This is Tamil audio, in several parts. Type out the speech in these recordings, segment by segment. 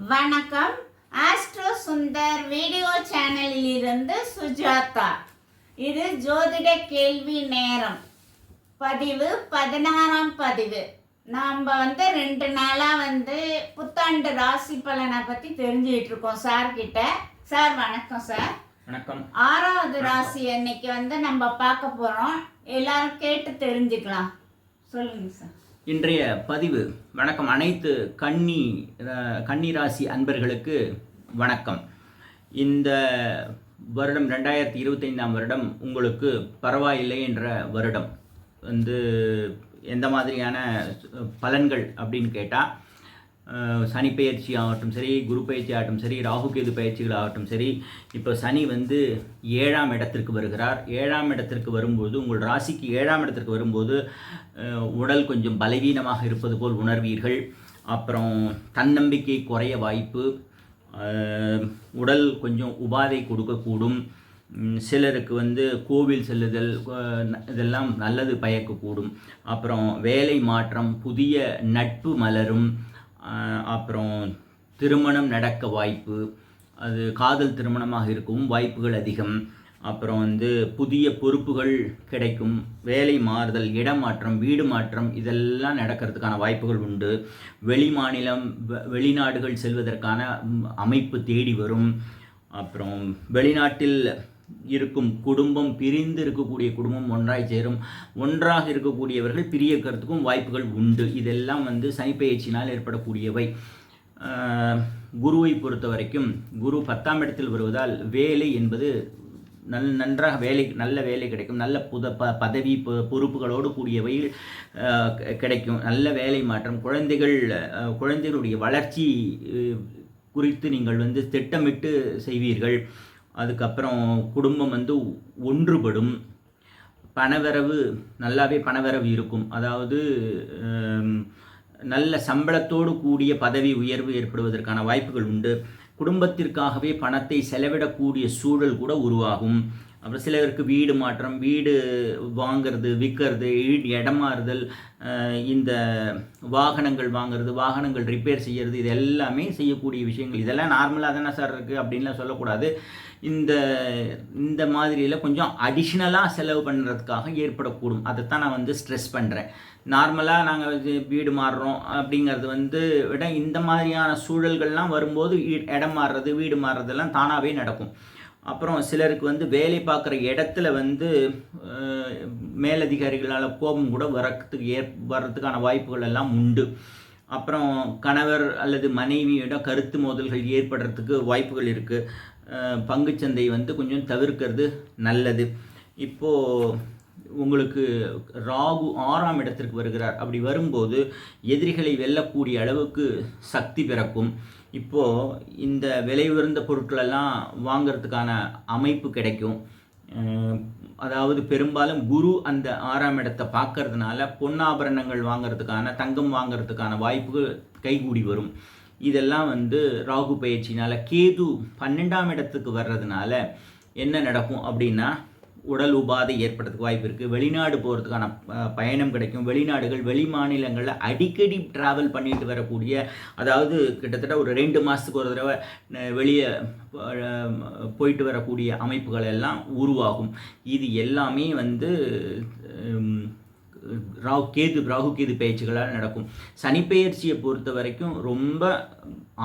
வணக்கம். ஆஸ்ட்ரோ சுந்தர் வீடியோ சேனலில் இருந்து சுஜாதா. இது ஜோதிட கேள்வி நேரம். பதிவு பதினாறாம் பதிவு. நாம் வந்து ரெண்டு நாளாக வந்து புத்தாண்டு ராசி பலனை பற்றி தெரிஞ்சுக்கிட்டு இருக்கோம் சார் கிட்ட சார். வணக்கம். சார் வணக்கம். ஆறாவது ராசி அன்னைக்கு வந்து நம்ம பார்க்க போகிறோம் எல்லாரும் கேட்டு தெரிஞ்சுக்கலாம். சொல்லுங்க சார். இன்றைய பதிவு வணக்கம். அனைத்து கன்னி கன்னி ராசி அன்பர்களுக்கு வணக்கம். இந்த வருடம் ரெண்டாயிரத்தி இருபத்தைந்தாம் வருடம் உங்களுக்கு பரவாயில்லை என்ற வருடம். வந்து எந்த மாதிரியான பலன்கள் அப்படின்னு கேட்டால் சனி பயிற்சி ஆகட்டும் சரி குரு பயிற்சி ஆகட்டும் சரி ராகு கேது பயிற்சிகள் ஆகட்டும் சரி இப்போ சனி வந்து ஏழாம் இடத்திற்கு வருகிறார். ஏழாம் இடத்திற்கு வரும்போது உங்கள் ராசிக்கு ஏழாம் இடத்திற்கு வரும்போது உடல் கொஞ்சம் பலவீனமாக இருப்பது போல் உணர்வீர்கள். அப்புறம் தன்னம்பிக்கை குறைய வாய்ப்பு உடல் கொஞ்சம் உபாதை கொடுக்கக்கூடும். சிலருக்கு வந்து கோவில் செல்லுதல் இதெல்லாம் நல்லது பயக்கக்கூடும். அப்புறம் வேலை மாற்றம் புதிய நட்பு மலரும். அப்புறம் திருமணம் நடக்க வாய்ப்பு அது காதல் திருமணமாக இருக்கவும் வாய்ப்புகள் அதிகம். அப்புறம் வந்து புதிய பொறுப்புகள் கிடைக்கும் வேலை மாறுதல் இடமாற்றம் வீடு மாற்றம் இதெல்லாம் நடக்கிறதுக்கான வாய்ப்புகள் உண்டு. வெளி மாநிலம் வெளிநாடுகள் செல்வதற்கான அமைப்பு தேடி வரும். அப்புறம் வெளிநாட்டில் இருக்கும் குடும்பம் பிரிந்து இருக்கக்கூடிய குடும்பம் ஒன்றாய் சேரும். ஒன்றாக இருக்கக்கூடியவர்கள் பிரியக்கிறதுக்கும் வாய்ப்புகள் உண்டு. இதெல்லாம் வந்து சனிப்பெயர்ச்சினால் ஏற்படக்கூடியவை. குருவை பொறுத்த வரைக்கும் குரு பத்தாம் இடத்தில் வருவதால் வேலை என்பது நல் நன்றாக வேலை நல்ல வேலை கிடைக்கும். நல்ல புத ப பதவி பொ- பொறுப்புகளோடு கூடியவை கிடைக்கும். நல்ல வேலை மாற்றம். குழந்தைகள் குழந்தைகளுடைய வளர்ச்சி குறித்து நீங்கள் வந்து திட்டமிட்டு செய்வீர்கள். அதுக்கப்புறம் குடும்பம் வந்து ஒன்றுபடும். பணவரவு நல்லாவே பணவரவு இருக்கும். அதாவது நல்ல சம்பளத்தோடு கூடிய பதவி உயர்வு ஏற்படுவதற்கான வாய்ப்புகள் உண்டு. குடும்பத்திற்காகவே பணத்தை செலவிடக்கூடிய சூழல் கூட உருவாகும். அப்புறம் சிலருக்கு வீடு மாற்றம் வீடு வாங்கிறது விற்கிறது இடம் மாறுதல் இந்த வாகனங்கள் வாங்குறது வாகனங்கள் ரிப்பேர் செய்கிறது இது எல்லாமே செய்யக்கூடிய விஷயங்கள். இதெல்லாம் நார்மலாக தானே சார் இருக்குது அப்படின்லாம் சொல்லக்கூடாது. இந்த இந்த மாதிரியில் கொஞ்சம் அடிஷ்னலாக செலவு பண்ணுறதுக்காக ஏற்படக்கூடும். அதைத்தான் நான் வந்து ஸ்ட்ரெஸ் பண்ணுறேன் நார்மலாக நாங்கள் வீடு மாறுறோம் அப்படிங்கிறது வந்து விட இந்த மாதிரியான சூழல்கள்லாம் வரும்போது இ- இடம் மாறுறது வீடு மாறுறதெல்லாம் தானாகவே நடக்கும். அப்புறம் சிலருக்கு வந்து வேலை பார்க்குற இடத்துல வந்து மேலதிகாரிகளால் கோபம் கூட வரத்துக்கு ஏற் வர்றதுக்கான வாய்ப்புகள் எல்லாம் உண்டு. அப்புறம் கணவர் அல்லது மனைவியிடம் கருத்து மோதல்கள் ஏற்படுறதுக்கு வாய்ப்புகள் இருக்குது பங்குச்சந்தை வந்து கொஞ்சம் தவிர்க்கிறது நல்லது. இப்போது உங்களுக்கு ராகு ஆறாம் இடத்திற்கு வருகிறார். அப்படி வரும்போது எதிரிகளை வெல்லக்கூடிய அளவுக்கு சக்தி பிறக்கும். இப்போது இந்த விலை உயர்ந்த பொருட்களெல்லாம் வாங்கிறதுக்கான அமைப்பு கிடைக்கும். அதாவது பெரும்பாலும் குரு அந்த ஆறாம் இடத்தை பார்க்கறதுனால பொன்னாபரணங்கள் வாங்குறதுக்கான தங்கம் வாங்குறதுக்கான வாய்ப்புகள் கைகூடி வரும். இதெல்லாம் வந்து ராகு பயிற்சினால் கேது பன்னெண்டாம் இடத்துக்கு வர்றதுனால என்ன நடக்கும் அப்படின்னா உடல் உபாதை ஏற்படுறதுக்கு வாய்ப்பு இருக்குது வெளிநாடு போகிறதுக்கான பயணம் கிடைக்கும். வெளிநாடுகள் வெளி மாநிலங்களில் அடிக்கடி ட்ராவல் பண்ணிட்டு வரக்கூடிய அதாவது கிட்டத்தட்ட ஒரு ரெண்டு மாதத்துக்கு ஒரு தடவை வெளியே போயிட்டு வரக்கூடிய அமைப்புகள் எல்லாம் உருவாகும். இது எல்லாமே வந்து ஹம், ராகு கேது ராகு கேது பயிற்சிகளால் நடக்கும். சனிப்பெயர்ச்சியை பொறுத்த வரைக்கும் ரொம்ப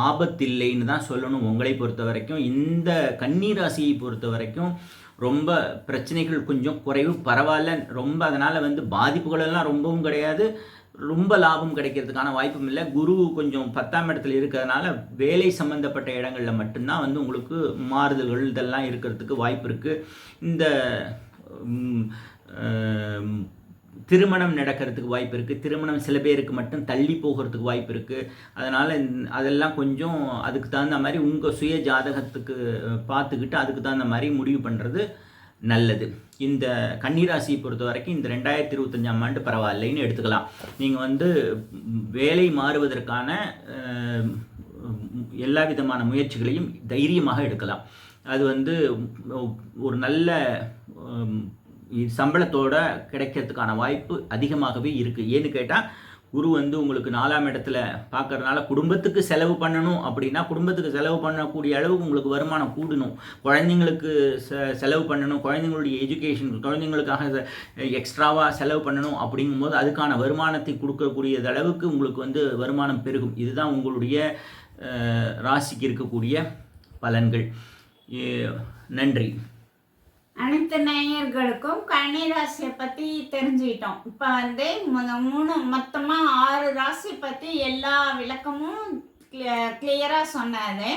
ஆபத்தில்லைன்னு தான் சொல்லணும். உங்களை பொறுத்த வரைக்கும் இந்த கன்னி ராசியை பொறுத்த வரைக்கும் ரொம்ப பிரச்சனைகள் கொஞ்சம் குறைவு பரவாயில்ல. ரொம்ப அதனால் வந்து பாதிப்புகளெல்லாம் ரொம்பவும் கிடையாது. ரொம்ப லாபம் கிடைக்கிறதுக்கான வாய்ப்பும் இல்லை. குரு கொஞ்சம் பத்தாம் இடத்துல இருக்கிறதுனால வேலை சம்பந்தப்பட்ட இடங்களில் மட்டும்தான் வந்து உங்களுக்கு மாறுதல்கள் இதெல்லாம் இருக்கிறதுக்கு வாய்ப்பு இருக்குது இந்த திருமணம் நடக்கிறதுக்கு வாய்ப்பு இருக்குது திருமணம் சில பேருக்கு மட்டும் தள்ளி போகிறதுக்கு வாய்ப்பு இருக்குது அதனால் அதெல்லாம் கொஞ்சம் அதுக்கு தகுந்த மாதிரி உங்கள் சுய ஜாதகத்துக்கு பார்த்துக்கிட்டு அதுக்கு தகுந்த மாதிரி முடிவு பண்ணுறது நல்லது. இந்த கன்னிராசியை பொறுத்த வரைக்கும் இந்த ரெண்டாயிரத்தி இருபத்தஞ்சாம் ஆண்டு பரவாயில்லைன்னு எடுத்துக்கலாம். நீங்கள் வந்து வேலை மாறுவதற்கான எல்லா விதமான முயற்சிகளையும் தைரியமாக எடுக்கலாம். அது வந்து ஒரு நல்ல சம்பளத்தோட கிடைக்கிறதுக்கான வாய்ப்பு அதிகமாகவே இருக்குது ஏன்னு கேட்டால் குரு வந்து உங்களுக்கு நாலாம் இடத்துல பார்க்கறதுனால குடும்பத்துக்கு செலவு பண்ணணும் அப்படின்னா குடும்பத்துக்கு செலவு பண்ணக்கூடிய அளவுக்கு உங்களுக்கு வருமானம் கூடணும். குழந்தைங்களுக்கு செலவு பண்ணணும். குழந்தைங்களுடைய எஜுகேஷன் குழந்தைங்களுக்காக எக்ஸ்ட்ராவாக செலவு பண்ணணும் அப்படிங்கும்போது அதுக்கான வருமானத்தை கொடுக்கக்கூடிய அளவுக்கு உங்களுக்கு வந்து வருமானம் பெருகும். இதுதான் உங்களுடைய ராசிக்கு இருக்கக்கூடிய பலன்கள். ஏ- நன்றி. அனைத்து நேயர்களுக்கும் கன்னிராசியை பற்றி தெரிஞ்சுக்கிட்டோம். இப்போ வந்து மூணு மொத்தமாக ஆறு ராசி பற்றி எல்லா விளக்கமும் கிளியராக சொன்னாரு.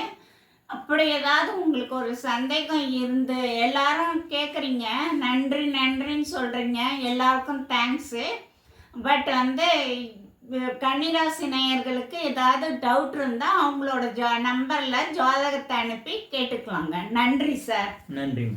அப்படி ஏதாவது உங்களுக்கு ஒரு சந்தேகம் இருந்து எல்லாரும் கேட்குறீங்க நன்றி நன்றின்னு சொல்கிறீங்க எல்லாருக்கும் தேங்க்ஸு பட் வந்து கன்னிராசி நேயர்களுக்கு ஏதாவது டவுட் இருந்தால் அவங்களோட ஜா நம்பரில் ஜாதகத்தை அனுப்பி கேட்டுக்கலாங்க. நன்றி சார் நன்றி